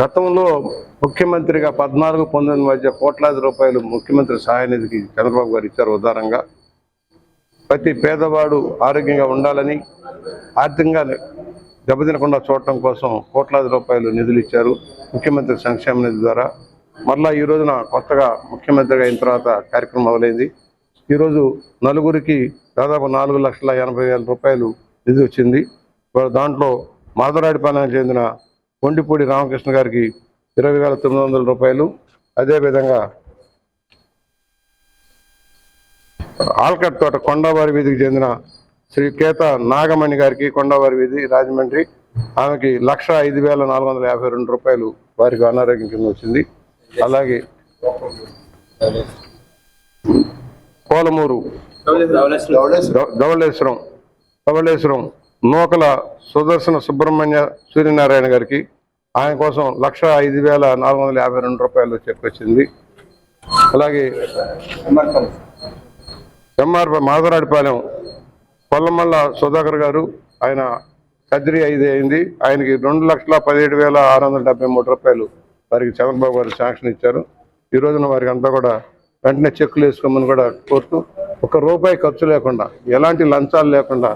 గతంలో ముఖ్యమంత్రిగా పద్నాలుగు పంతొమ్మిది మధ్య కోట్లాది రూపాయలు ముఖ్యమంత్రి సహాయ నిధికి చంద్రబాబు గారు ఇచ్చారు ఉదారంగా. ప్రతి పేదవాడు ఆరోగ్యంగా ఉండాలని ఆర్థికంగా దెబ్బతినకుండా చూడటం కోసం కోట్లాది రూపాయలు నిధులు ఇచ్చారు. ముఖ్యమంత్రి సంక్షేమ నిధి ద్వారా. మరలా ఈ రోజున కొత్తగా ముఖ్యమంత్రిగా అయిన తర్వాత కార్యక్రమం మొదలైంది. ఈరోజు నలుగురికి దాదాపు నాలుగు లక్షల ఎనభై వేల రూపాయలు నిధి వచ్చింది. దాంట్లో మాధవరాడిపాలెం చెందిన కొండిపూడి రామకృష్ణ గారికి ఇరవై వేల తొమ్మిది వందల రూపాయలు. అదేవిధంగా ఆల్కట్ తోట కొండవారి వీధికి చెందిన శ్రీ కేత నాగమణి గారికి కొండవారి వీధి రాజమండ్రి. ఆమెకి లక్ష ఐదు వేల నాలుగు వందల యాభై రెండు రూపాయలు వారికి అనారోగ్యం కింద వచ్చింది. అలాగే కోలమూరు ధవళేశ్వరం ధవళేశ్వరం నూకల సుదర్శన సుబ్రహ్మణ్య సూర్యనారాయణ గారికి ఆయన కోసం లక్ష ఐదు వేల నాలుగు వందల యాభై రెండు రూపాయలు చెక్ అలాగే ఎంఆర్ మాధవరాడిపాలెం కొల్లమల్ల సుధాకర్ గారు ఆయన కద్రి ఐదు అయింది. ఆయనకి రెండు లక్షల పదిహేడు వేల ఆరు వందల డెబ్బై మూడు రూపాయలు వారికి చంద్రబాబు గారు శాంక్షన్ ఇచ్చారు. ఈ రోజున వారికి అంతా కూడా వెంటనే చెక్కులు వేసుకోమని కూడా కోరుతూ ఒక రూపాయి ఖర్చు లేకుండా ఎలాంటి లంచాలు లేకుండా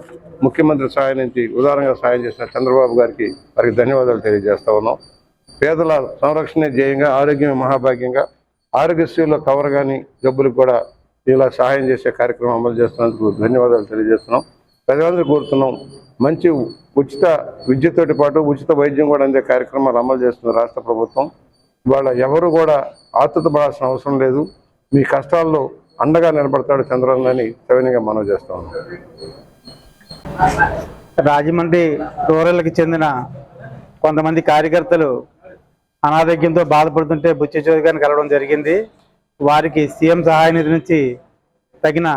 ముఖ్యమంత్రి సహాయం నుంచి ఉదారంగా సాయం చేసిన చంద్రబాబు గారికి వారికి ధన్యవాదాలు తెలియజేస్తా ఉన్నాం. పేదల సంరక్షణే ధ్యేయంగా ఆరోగ్యమే మహాభాగ్యంగా ఆరోగ్యశ్రీలో కవర్ కానీ జబ్బులకు కూడా ఇలా సహాయం చేసే కార్యక్రమం అమలు చేస్తున్నందుకు ధన్యవాదాలు తెలియజేస్తున్నాం. ప్రజలందరూ కోరుతున్నాం మంచి ఉచిత విద్యతోటి పాటు ఉచిత వైద్యం కూడా అందే కార్యక్రమాలు అమలు చేస్తుంది రాష్ట్ర ప్రభుత్వం. ఇవాళ ఎవరు కూడా ఆతృత పడాల్సిన అవసరం లేదు. మీ కష్టాల్లో అండగా నిలబడతాడు చంద్రబాబు అని సవినీయంగా మనం చేస్తా రాజమండ్రి రూరల్కి చెందిన కొంతమంది కార్యకర్తలు అనారోగ్యంతో బాధపడుతుంటే బుచ్చి చౌదరి గారిని కలవడం జరిగింది. వారికి సీఎం సహాయ నిధి నుంచి తగిన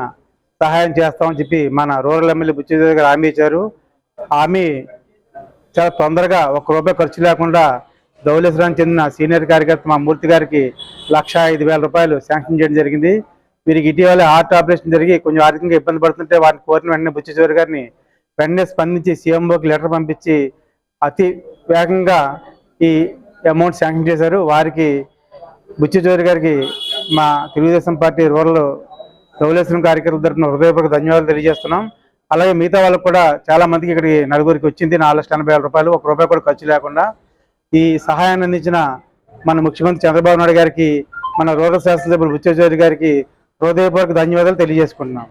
సహాయం చేస్తామని చెప్పి మన రూరల్ ఎమ్మెల్యే బుచ్చి చౌదరి గారు హామీ ఇచ్చారు. హామీ చాలా తొందరగా ఒక్క రూపాయి ఖర్చు లేకుండా ధవళేశ్వరానికి చెందిన సీనియర్ కార్యకర్త మా మూర్తి గారికి లక్ష ఐదు వేల రూపాయలు శాంక్షన్ చేయడం జరిగింది. వీరికి ఇటీవల హార్ట్ ఆపరేషన్ జరిగి కొంచెం ఆర్థికంగా ఇబ్బంది పడుతుంటే వారిని కోరిన వెంటనే బుచ్చేశ్వరి గారిని వెంటనే స్పందించి సీఎంఓకి లెటర్ పంపించి అతి వేగంగా ఈ అమౌంట్ శాంక్షన్ చేశారు. వారికి బుచ్చేశ్వరి గారికి మా తెలుగుదేశం పార్టీ రూరల్ ధవళేశ్వరం కార్యకర్తల తరఫున హృదయపూర్వక ధన్యవాదాలు తెలియజేస్తున్నాం. అలాగే మిగతా వాళ్ళకు కూడా చాలా మందికి ఇక్కడికి నలుగురికి వచ్చింది నాలుగు లక్షల ఎనభై వేల రూపాయలు ఒక రూపాయి కూడా ఖర్చు లేకుండా ఈ సహాయాన్ని అందించిన మన ముఖ్యమంత్రి చంద్రబాబు నాయుడు గారికి మన రూరల్ శాసనసభ్యులు బుచ్చ చౌదరి గారికి హృదయపూర్వక ధన్యవాదాలు తెలియజేసుకుంటున్నాం.